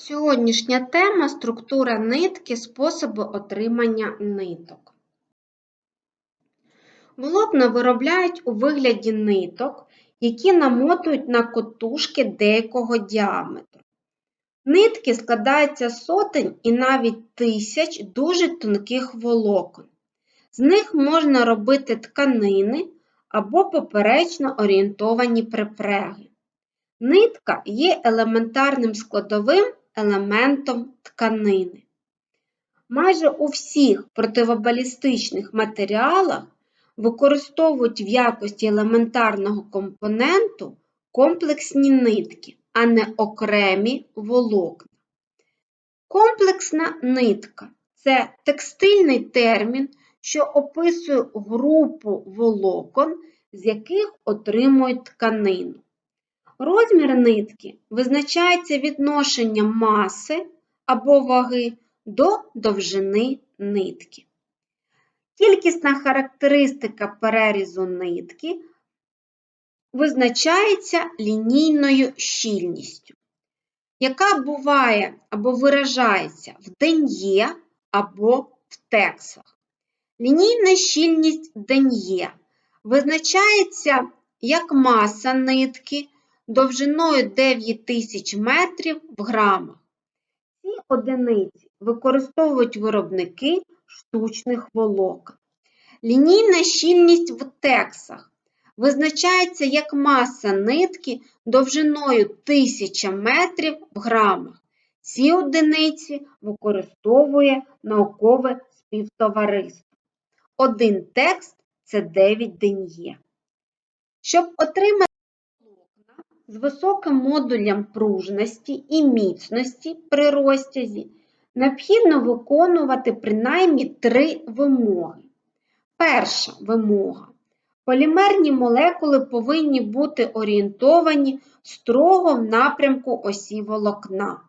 Сьогоднішня тема структура нитки, способи отримання ниток. Волокна виробляють у вигляді ниток, які намотують на котушки деякого діаметру. Нитки складаються з сотень і навіть тисяч дуже тонких волокон. З них можна робити тканини або поперечно орієнтовані припреги. Нитка є елементарним складовим елементом тканини. Майже у всіх противобалістичних матеріалах використовують в якості елементарного компоненту комплексні нитки, а не окремі волокна. Комплексна нитка це текстильний термін, що описує групу волокон, з яких отримують тканину. Розмір нитки визначається відношенням маси або ваги до довжини нитки. Кількісна характеристика перерізу нитки визначається лінійною щільністю, яка буває або виражається в ден'є або в тексах. Лінійна щільність ден'є визначається як маса нитки довжиною 9000 метрів в грамах. Ці одиниці використовують виробники штучних волокон. Лінійна щільність в тексах визначається як маса нитки довжиною 1000 метрів в грамах. Ці одиниці використовує наукове співтовариство. Один текст це 9 ден'є. Щоб отримати з високим модулем пружності і міцності при розтязі, необхідно виконувати принаймні три вимоги. Перша вимога. Полімерні молекули повинні бути орієнтовані строго в напрямку осі волокна.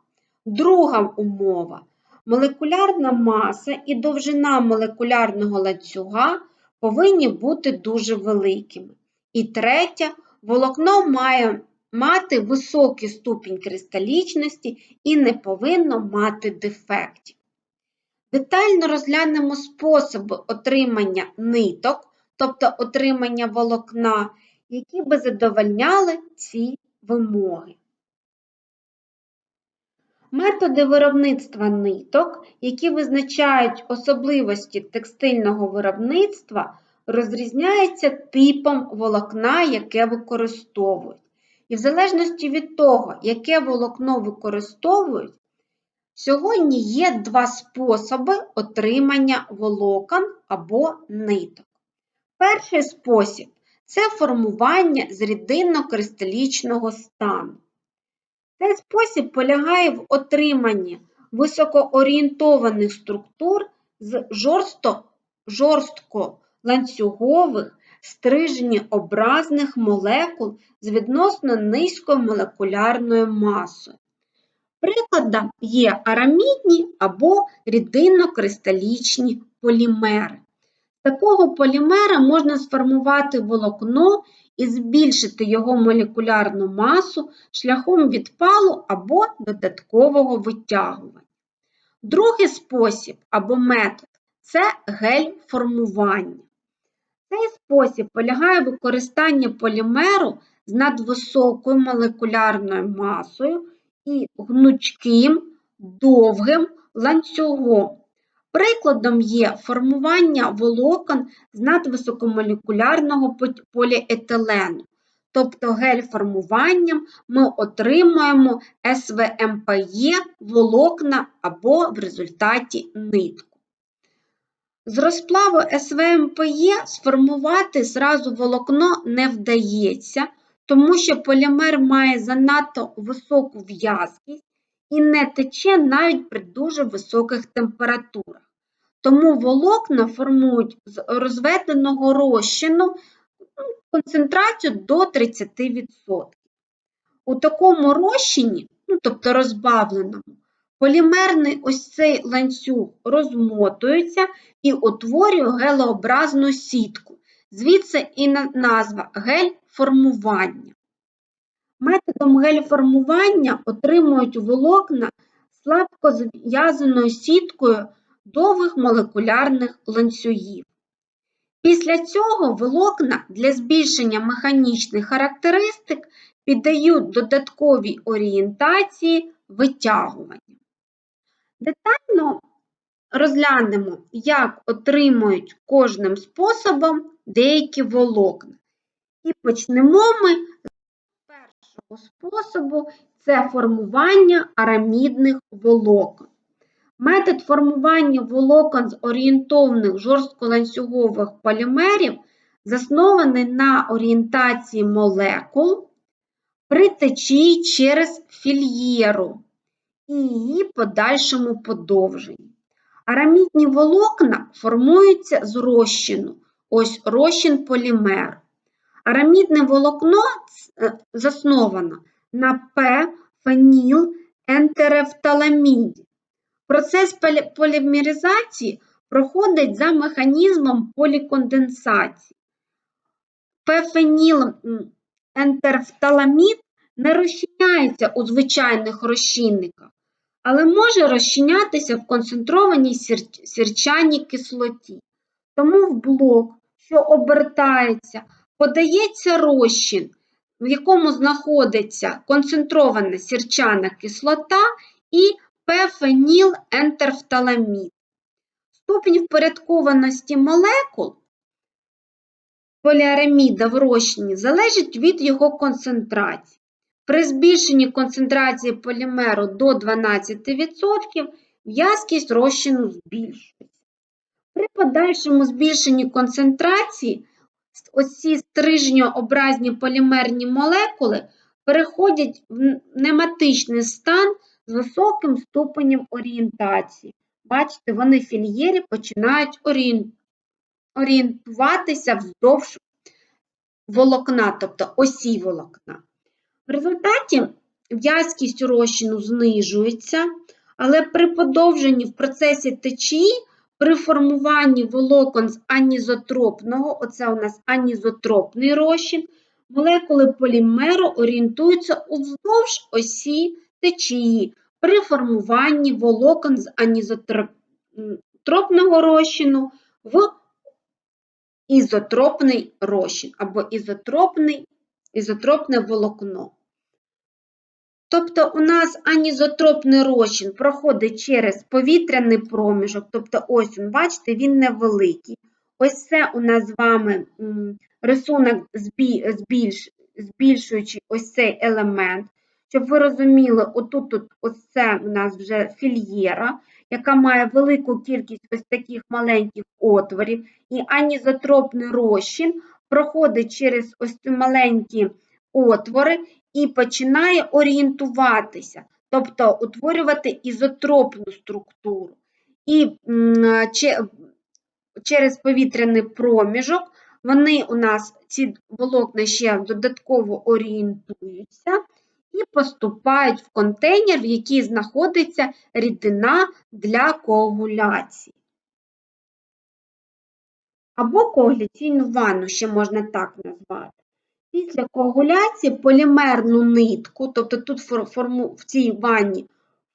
Друга умова. Молекулярна маса і довжина молекулярного ланцюга повинні бути дуже великими. І третя, волокно має мати високий ступінь кристалічності і не повинно мати дефектів. Детально розглянемо способи отримання ниток, тобто отримання волокна, які би задовольняли ці вимоги. Методи виробництва ниток, які визначають особливості текстильного виробництва, розрізняються типом волокна, яке використовують. І в залежності від того, яке волокно використовують, сьогодні є два способи отримання волокон або ниток. Перший спосіб це формування з рідинно-кристалічного стану. Цей спосіб полягає в отриманні високоорієнтованих структур з жорсто, жорстко ланцюгових стрижнеобразних молекул з відносно низькою молекулярною масою. Прикладом є арамідні або рідинно-кристалічні полімери. З такого полімера можна сформувати волокно і збільшити його молекулярну масу шляхом відпалу або додаткового витягування. Другий спосіб або метод це гель-формування. Цей спосіб полягає в використанні полімеру з надвисокою молекулярною масою і гнучким довгим ланцюгом. Прикладом є формування волокон з надвисокомолекулярного поліетилену. Тобто гель-формуванням ми отримуємо СВМПЄ волокна або в результаті нитку. З розплаву СВМПЄ сформувати зразу волокно не вдається, тому що полімер має занадто високу в'язкість і не тече навіть при дуже високих температурах. Тому волокна формують з розведеного розчину ну, концентрацію до 30%. У такому розчині, ну, тобто розбавленому, полімерний ось цей ланцюг розмотується і утворює гелеобразну сітку. Звідси і назва гель-формування. Методом гель-формування отримують волокна слабко зв'язаною сіткою довгих молекулярних ланцюгів. Після цього волокна для збільшення механічних характеристик піддають додатковій орієнтації витягування. Детально розглянемо, як отримують кожним способом деякі волокна. І почнемо ми з першого способу це формування арамідних волокон. Метод формування волокон з орієнтовних жорстколанцюгових полімерів заснований на орієнтації молекул при течії через фільєру і її подальшому подовженні. Арамідні волокна формуються з розчину. Ось розчин полімер. Арамідне волокно е, засновано на П-феніл-ентерефталаміді. Процес полі- полімеризації проходить за механізмом поліконденсації. П-феніл-ентерфталамід не розчиняється у звичайних розчинниках, але може розчинятися в концентрованій сір- сірчаній кислоті. Тому в блок, що обертається, подається розчин, в якому знаходиться концентрована сірчана кислота і П-феніл-ентерфталамід. Ступінь впорядкованості молекул поліараміда в розчині залежить від його концентрації. При збільшенні концентрації полімеру до 12% в'язкість розчину збільшується. При подальшому збільшенні концентрації оці стрижньообразні полімерні молекули переходять в нематичний стан з високим ступенем орієнтації. Бачите, вони в фільєрі починають орієнтуватися вздовж волокна, тобто осі волокна. В результаті в'язкість розчину знижується, але при подовженні в процесі течії, при формуванні волокон з анізотропного, оце у нас анізотропний розчин, молекули полімеру орієнтуються уздовж осі течії при формуванні волокон з анізотропного розчину в ізотропний розчин або ізотропний, ізотропне волокно. Тобто у нас анізотропний розчин проходить через повітряний проміжок, тобто ось він, бачите, він невеликий. Ось це у нас з вами рисунок, збільш, збільшуючи ось цей елемент. Щоб ви розуміли, отут от, ось це у нас вже фільєра, яка має велику кількість ось таких маленьких отворів, і анізотропний розчин проходить через ось ці маленькі отвори і починає орієнтуватися, тобто утворювати ізотропну структуру. І через повітряний проміжок вони у нас, ці волокна ще додатково орієнтуються і поступають в контейнер, в який знаходиться рідина для коагуляції. Або коагуляційну ванну ще можна так назвати. Після коагуляції полімерну нитку, тобто тут в цій ванні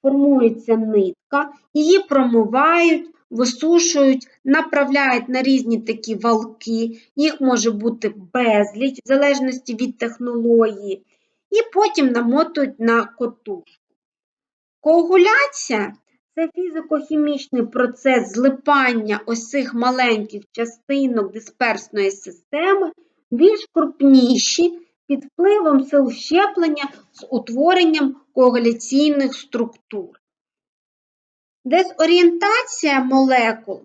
формується нитка, її промивають, висушують, направляють на різні такі валки, їх може бути безліч, в залежності від технології, і потім намотують на котушку. Коагуляція це фізико-хімічний процес злипання ось цих маленьких частинок дисперсної системи більш крупніші під впливом сил щеплення з утворенням коагуляційних структур. Дезорієнтація молекул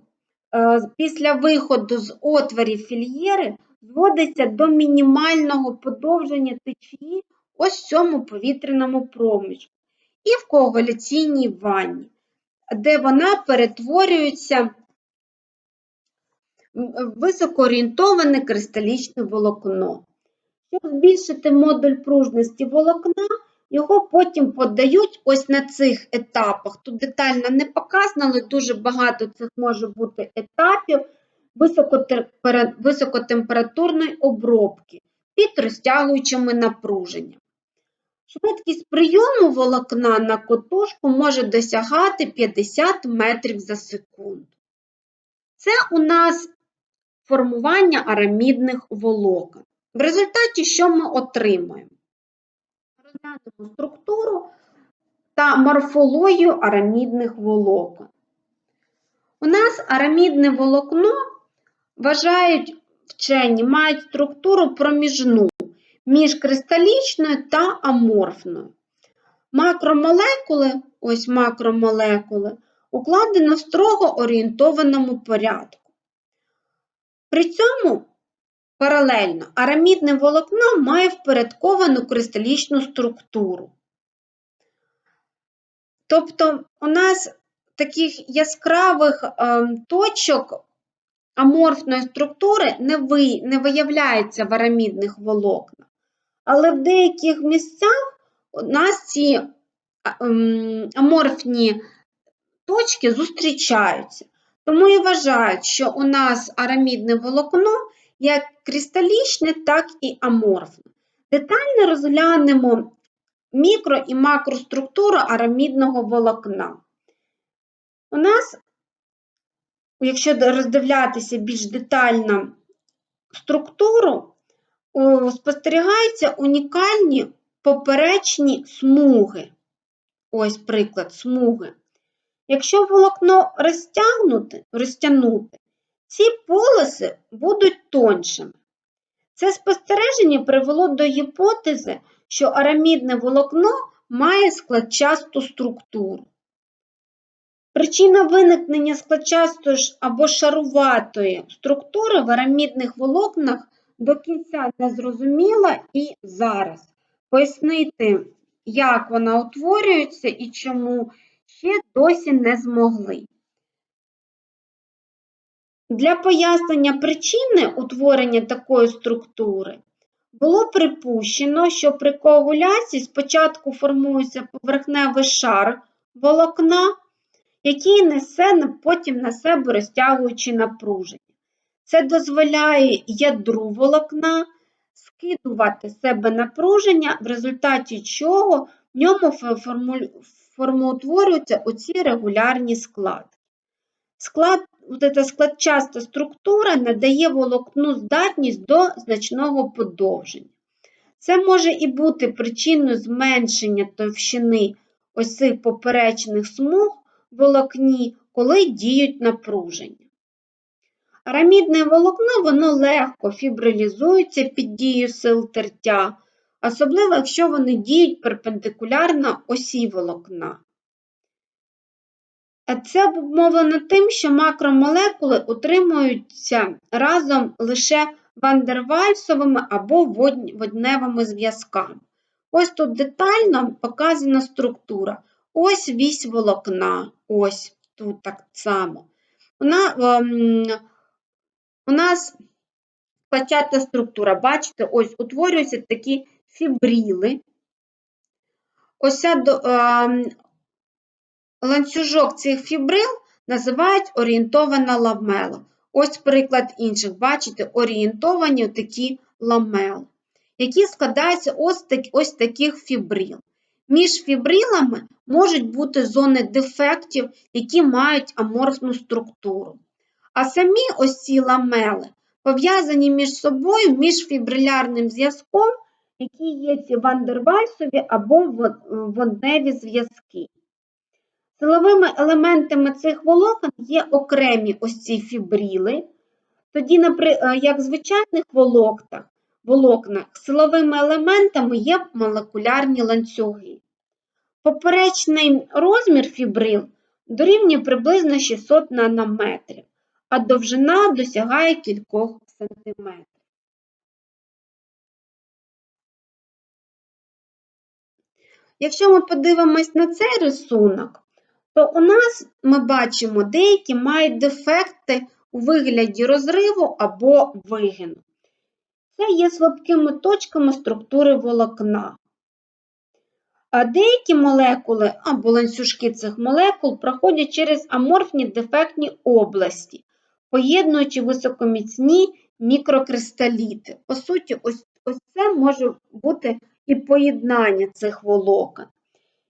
е, після виходу з отворів фільєри зводиться до мінімального подовження течії ось цьому повітряному проміжку і в коагуляційній ванні, де вона перетворюється високоорієнтоване кристалічне волокно. Щоб збільшити модуль пружності волокна, його потім подають ось на цих етапах. Тут детально не показано, але дуже багато цих може бути етапів високотемпературної обробки під розтягуючими напруженнями. Швидкість прийому волокна на котушку може досягати 50 метрів за секунду. Це у нас формування арамідних волокон. В результаті що ми отримаємо? Розглянемо структуру та морфологію арамідних волокон. У нас арамідне волокно вважають вчені, мають структуру проміжну між кристалічною та аморфною. Макромолекули, ось макромолекули, укладено в строго орієнтованому порядку. При цьому паралельно арамідне волокно має впорядковану кристалічну структуру. Тобто у нас таких яскравих е, точок аморфної структури не, ви, не виявляється в арамідних волокнах. Але в деяких місцях у нас ці ем, аморфні точки зустрічаються. Тому і вважають, що у нас арамідне волокно як кристалічне, так і аморфне. Детально розглянемо мікро- і макроструктуру арамідного волокна. У нас, якщо роздивлятися більш детально структуру, спостерігаються унікальні поперечні смуги. Ось приклад смуги. Якщо волокно розтягнути, розтягнути, ці полоси будуть тоншими. Це спостереження привело до гіпотези, що арамідне волокно має складчасту структуру. Причина виникнення складчастої або шаруватої структури в арамідних волокнах до кінця не зрозуміла і зараз. Пояснити, як вона утворюється і чому, ще досі не змогли. Для пояснення причини утворення такої структури було припущено, що при коагуляції спочатку формується поверхневий шар волокна, який несе потім на себе розтягуючи напруження. Це дозволяє ядру волокна скидувати себе напруження, в результаті чого в ньому формоутворюються оці регулярні складки. Склад, эта складчаста структура надає волокну здатність до значного подовження. Це може і бути причиною зменшення товщини ось цих поперечних смуг в волокні, коли діють напруження. Арамідне волокно воно легко фібрилізується під дією сил тертя, особливо якщо вони діють перпендикулярно осі волокна. Це обумовлено тим, що макромолекули утримуються разом лише вандервальсовими або водневими зв'язками. Ось тут детально показана структура. Ось вісь волокна, ось тут так само. Вона, ем, у нас почата структура, бачите, ось утворюються такі фібріли. Ось ця ем, ланцюжок цих фібрил називають орієнтована ламела. Ось приклад інших, бачите, орієнтовані такі ламели, які складаються ось, так, ось таких фібрил. Між фібрилами можуть бути зони дефектів, які мають аморфну структуру. А самі ось ці ламели пов'язані між собою міжфібрилярним зв'язком, які є ці вандервальсові або водневі зв'язки. Силовими елементами цих волокон є окремі ось ці фібріли, тоді, е, як в звичайних волокнах, волокнах силовими елементами є молекулярні ланцюги. Поперечний розмір фібрил дорівнює приблизно 600 нанометрів, а довжина досягає кількох сантиметрів. Якщо ми подивимось на цей рисунок, то у нас ми бачимо, деякі мають дефекти у вигляді розриву або вигину. Це є слабкими точками структури волокна. А деякі молекули або ланцюжки цих молекул проходять через аморфні дефектні області, поєднуючи високоміцні мікрокристаліти. По суті, ось, ось це може бути і поєднання цих волокон.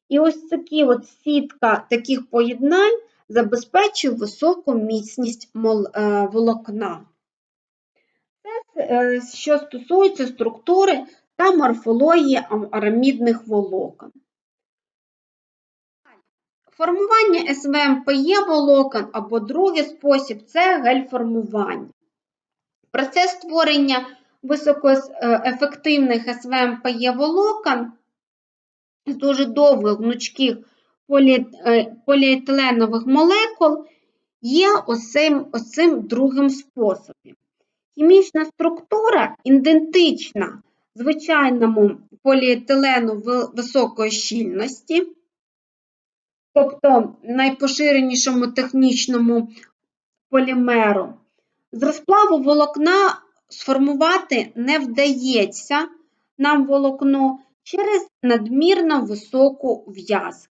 І ось такі от сітка таких поєднань забезпечує високу міцність е, волокна. Це е, що стосується структури та морфології арамідних волокон. Формування СВМПЄ волокон або другий спосіб це гель-формування. Процес створення високоефективних СВМПЄ волокон з дуже довгих гнучких е, поліетиленових молекул є ось цим, ось цим другим способом. Хімічна структура ідентична звичайному поліетилену високої щільності, тобто найпоширенішому технічному полімеру. З розплаву волокна сформувати не вдається нам волокно через надмірно високу в'язкість.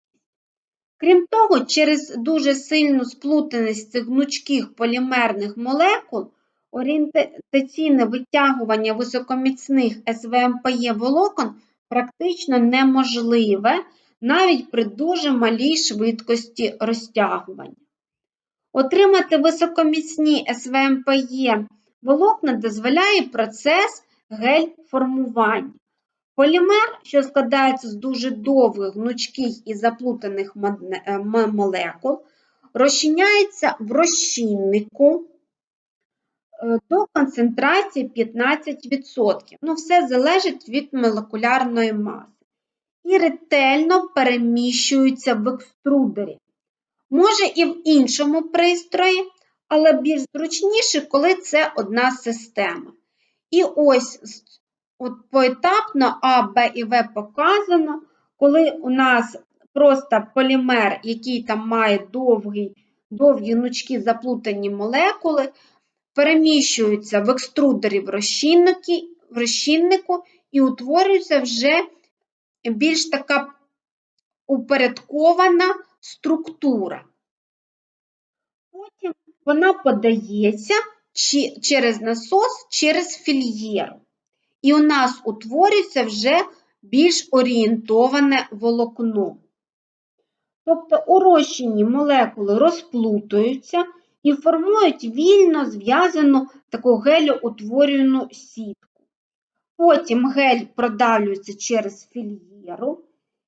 Крім того, через дуже сильну сплутаність цих гнучких полімерних молекул орієнтаційне витягування високоміцних СВМПЄ волокон практично неможливе навіть при дуже малій швидкості розтягування. Отримати високоміцні СВМПЄ волокна дозволяє процес гель-формування. Полімер, що складається з дуже довгих, гнучких і заплутаних е, молекул, розчиняється в розчиннику е, до концентрації 15%. Ну, все залежить від молекулярної маси. І ретельно переміщується в екструдері. Може і в іншому пристрої, але більш зручніше, коли це одна система. І ось от поетапно А, Б і В показано, коли у нас просто полімер, який там має довгий, довгі гнучкі заплутані молекули, переміщуються в екструдері в в розчиннику і утворюється вже більш така упорядкована структура. Вона подається через насос, через фільєру. І у нас утворюється вже більш орієнтоване волокно. Тобто урощені молекули розплутуються і формують вільно зв'язану таку геліоутворювану сітку. Потім гель продавлюється через фільєру,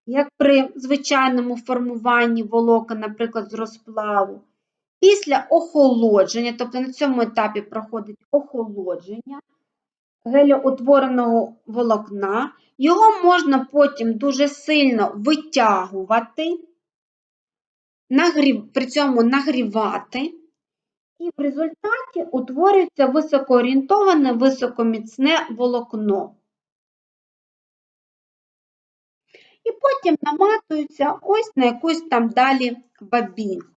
як при звичайному формуванні волокон, наприклад, з розплаву. Після охолодження, тобто на цьому етапі проходить охолодження геліоутвореного волокна, його можна потім дуже сильно витягувати, нагрів, при цьому нагрівати, і в результаті утворюється високоорієнтоване, високоміцне волокно. І потім наматується ось на якусь там далі бабінку.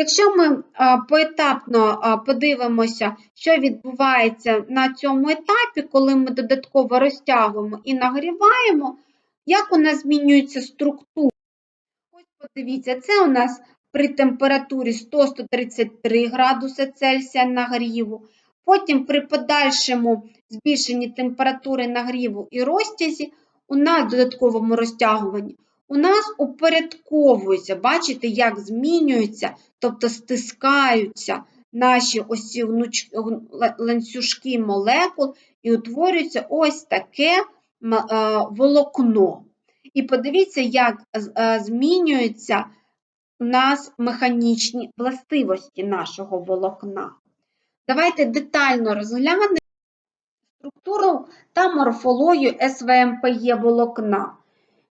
Якщо ми поетапно подивимося, що відбувається на цьому етапі, коли ми додатково розтягуємо і нагріваємо, як у нас змінюється структура. Ось подивіться, це у нас при температурі 100-133 градуси Цельсія нагріву. Потім при подальшому збільшенні температури нагріву і розтязі, у нас додатковому розтягуванні, у нас упорядковується, бачите, як змінюються, тобто стискаються наші ось ці ланцюжки молекул і утворюється ось таке е, волокно. І подивіться, як е, змінюються у нас механічні властивості нашого волокна. Давайте детально розглянемо структуру та морфологію СВМПЄ волокна.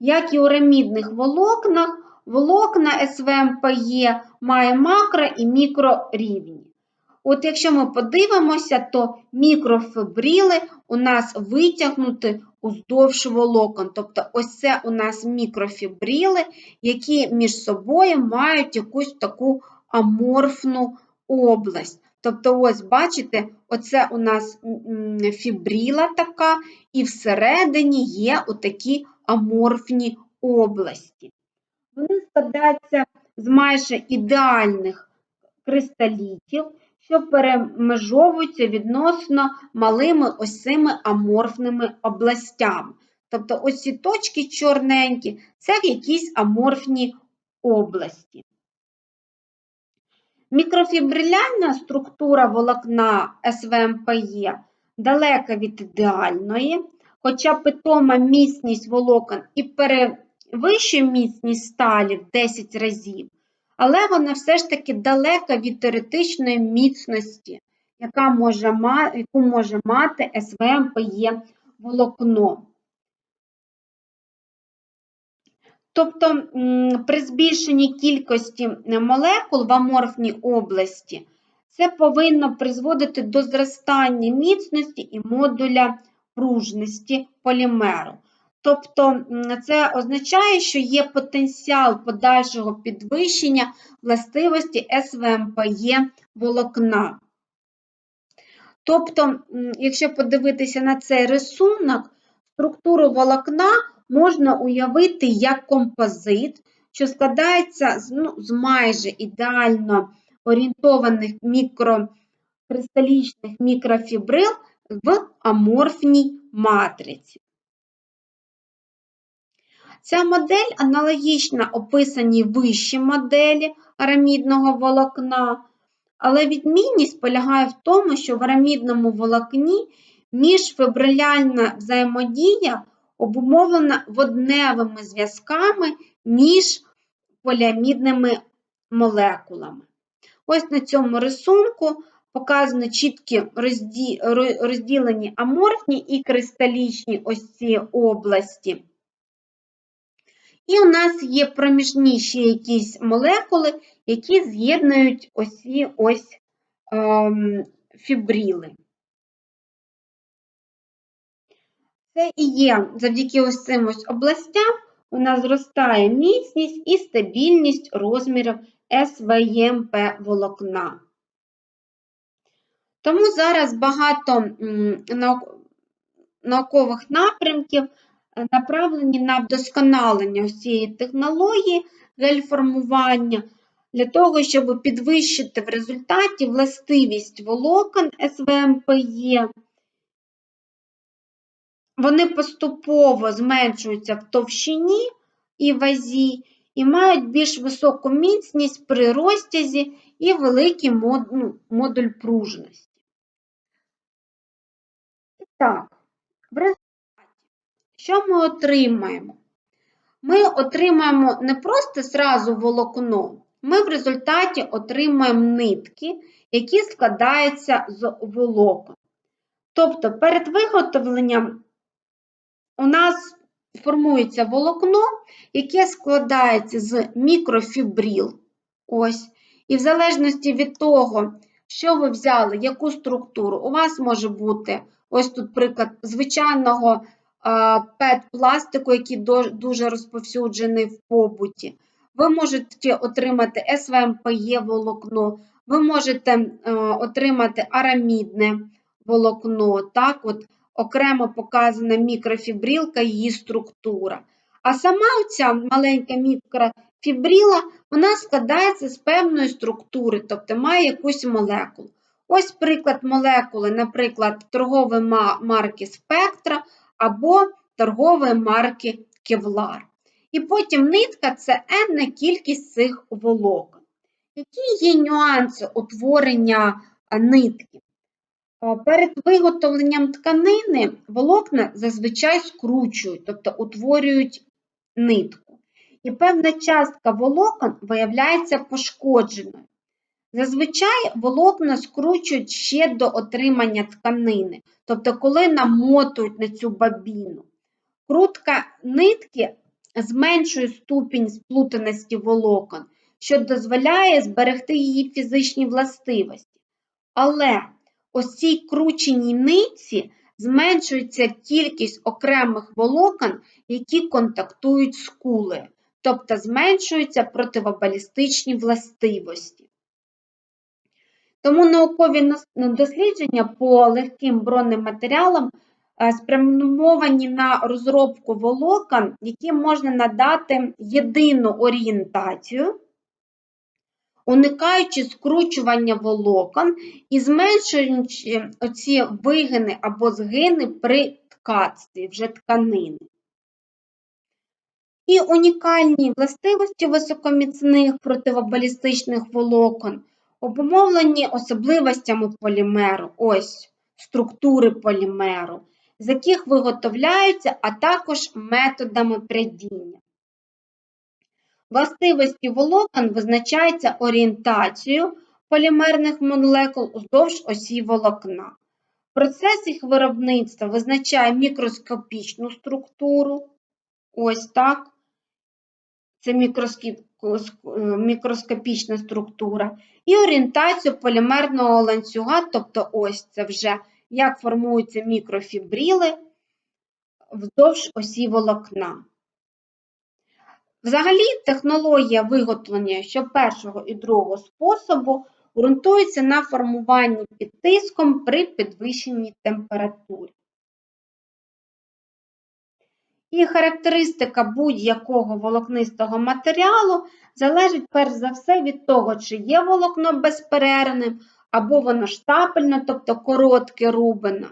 Як і у рамідних волокнах, волокна СВМПЄ має макро і мікрорівні. От якщо ми подивимося, то мікрофібрили у нас витягнуті уздовж волокон. Тобто ось це у нас мікрофібрили, які між собою мають якусь таку аморфну область. Тобто, ось бачите, оце у нас фібрила така, і всередині є отакі аморфні області. Вони складаються з майже ідеальних кристалітів, що перемежовуються відносно малими ось цими аморфними областями. Тобто ось ці точки чорненькі це якісь аморфні області. Мікрофібрилярна структура волокна СВМПЄ далека від ідеальної, хоча питома міцність волокон і перевищує міцність сталі в 10 разів, але вона все ж таки далека від теоретичної міцності, яка може, яку може мати СВМПЄ волокно. Тобто при збільшенні кількості молекул в аморфній області це повинно призводити до зростання міцності і модуля пружності полімеру. Тобто це означає, що є потенціал подальшого підвищення властивості СВМПЄ волокна. Тобто, якщо подивитися на цей рисунок, структуру волокна можна уявити як композит, що складається з, ну, з майже ідеально орієнтованих мікрокристалічних мікрофібрил в аморфній матриці. Ця модель аналогічна описаній вищій моделі арамідного волокна, але відмінність полягає в тому, що в арамідному волокні міжфібриляльна взаємодія обумовлена водневими зв'язками між поліамідними молекулами. Ось на цьому рисунку показано чіткі розділені аморфні і кристалічні ось ці області. І у нас є проміжні ще якісь молекули, які з'єднують ось ось ем, фібріли. Це і є завдяки ось цим ось областям у нас зростає міцність і стабільність розмірів СВМП волокна. Тому зараз багато наукових напрямків е, направлені на вдосконалення цієї технології гель-формування для того, щоб підвищити в результаті властивість волокон СВМПЄ вони поступово зменшуються в товщині і вазі, і мають більш високу міцність при розтязі і великий ну, модуль пружності. Так, в результаті, що ми отримаємо? Ми отримаємо не просто зразу волокно, ми в результаті отримаємо нитки, які складаються з волокон. Тобто перед виготовленням у нас формується волокно, яке складається з мікрофібрил. Ось. І в залежності від того, що ви взяли, яку структуру, у вас може бути ось тут приклад звичайного пет-пластику, який дуже розповсюджений в побуті. Ви можете отримати СВМПЄ волокно, ви можете е, отримати арамідне волокно. так, от окремо показана мікрофібрилка, її структура. А сама ця маленька мікрофібрила вона складається з певної структури, тобто має якусь молекулу. Ось приклад молекули, наприклад, торгової марки Спектра або торгової марки Кевлар. І потім нитка це енна кількість цих волокон. Які є нюанси утворення нитки? Перед виготовленням тканини волокна зазвичай скручують, тобто утворюють нитку. І певна частка волокон виявляється пошкодженою. Зазвичай волокна скручують ще до отримання тканини, тобто, коли намотують на цю бабіну. Крутка нитки зменшує ступінь сплутаності волокон, що дозволяє зберегти її фізичні властивості. Але ось цій крученій нитці зменшується кількість окремих волокон, які контактують з кулею, тобто зменшуються противобалістичні властивості. Тому наукові дослідження по легким бронним матеріалам е, спрямовані на розробку волокон, які можна надати єдину орієнтацію уникаючи скручування волокон і зменшуючи оці вигини або згини при ткацтві вже тканини. І унікальні властивості високоміцних противобалістичних волокон обумовлені особливостями полімеру, ось структури полімеру, з яких виготовляються, а також методами прядіння. Властивості волокон визначаються орієнтацією полімерних молекул уздовж осі волокна. Процес їх виробництва визначає мікроскопічну структуру, ось так, це мікроскопічна структура, і орієнтацію полімерного ланцюга, тобто ось це вже як формуються мікрофібріли вздовж осі волокна. Взагалі, технологія виготовлення що першого і другого способу ґрунтується на формуванні під тиском при підвищеній температурі. І характеристика будь-якого волокнистого матеріалу залежить перш за все від того, чи є волокно безперервним, або воно штапельне, тобто коротке рубино.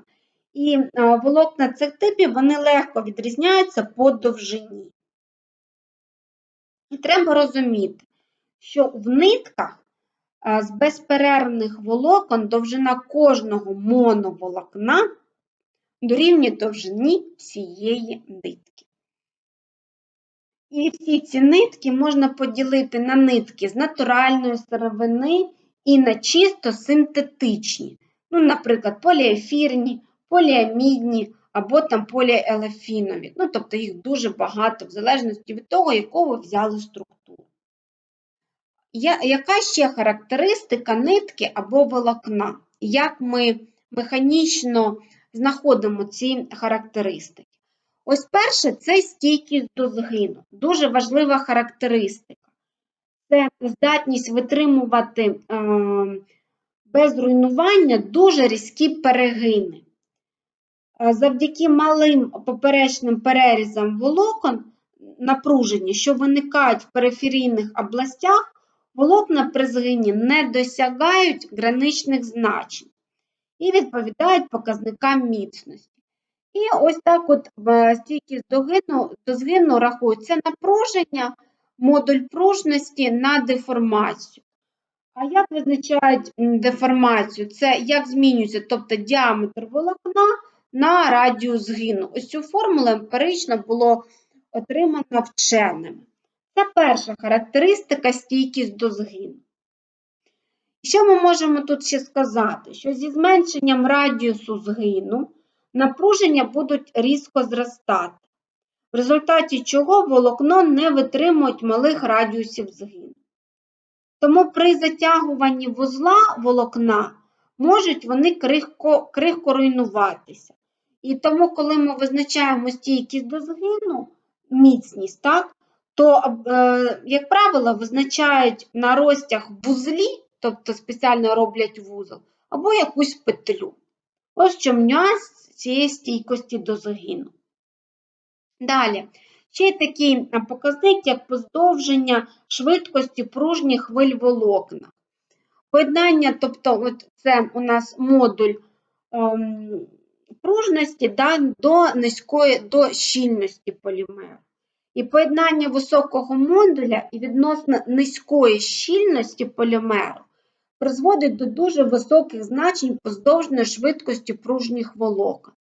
І волокна цих типів вони легко відрізняються по довжині. І треба розуміти, що в нитках з безперервних волокон довжина кожного моноволокна дорівнює довжині всієї нитки. І всі ці нитки можна поділити на нитки з натуральної сировини і на чисто синтетичні, ну, наприклад, поліефірні, поліамідні або там поліелефінові. Ну, тобто їх дуже багато, в залежності від того, яку ви взяли структуру. Яка ще характеристика нитки або волокна? Як ми механічно знаходимо ці характеристики? Ось перше це стійкість до згину. Дуже важлива характеристика. Це здатність витримувати е, без руйнування дуже різкі перегини. Е, завдяки малим поперечним перерізам волокон напруження, що виникають в периферійних областях, волокна при згині не досягають граничних значень і відповідають показникам міцності. І ось так от стійкість до, гину, до згину рахується напруження, модуль пружності на деформацію. А як визначають деформацію? Це як змінюється, тобто діаметр волокна на радіус згину. Ось цю формулу емпірично було отримано вченими. Це перша характеристика стійкість до згину. Що ми можемо тут ще сказати? Що зі зменшенням радіусу згину напруження будуть різко зростати, в результаті чого волокно не витримують малих радіусів згину. Тому при затягуванні вузла волокна можуть вони крихко, крихко руйнуватися. І тому, коли ми визначаємо стійкість до згину, міцність, так, то, е, як правило, визначають на розтяг вузлі, тобто спеціально роблять вузол, або якусь петлю. Ось чому нюанс цієї стійкості до загину. Далі, ще й такий показник, як поздовження швидкості пружніх хвиль волокна. Поєднання, тобто, от це у нас модуль ем, пружності да, до низької до щільності полімеру. І поєднання високого модуля і відносно низької щільності полімеру призводить до дуже високих значень поздовжної швидкості пружніх волокон,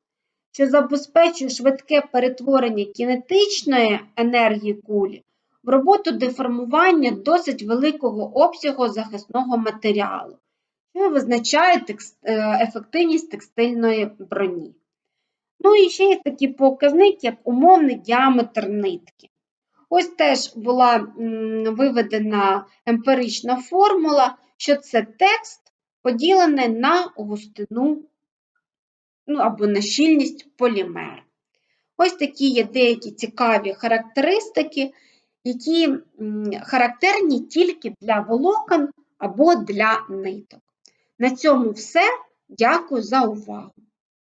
що забезпечує швидке перетворення кінетичної енергії кулі в роботу деформування досить великого обсягу захисного матеріалу, що визначає е, ефективність текстильної броні. Ну і ще є такий показник, як умовний діаметр нитки. Ось теж була виведена емпірична формула, що це текст поділений на густину ну, або на щільність полімер. Ось такі є деякі цікаві характеристики, які характерні тільки для волокон або для ниток. На цьому все. Дякую за увагу!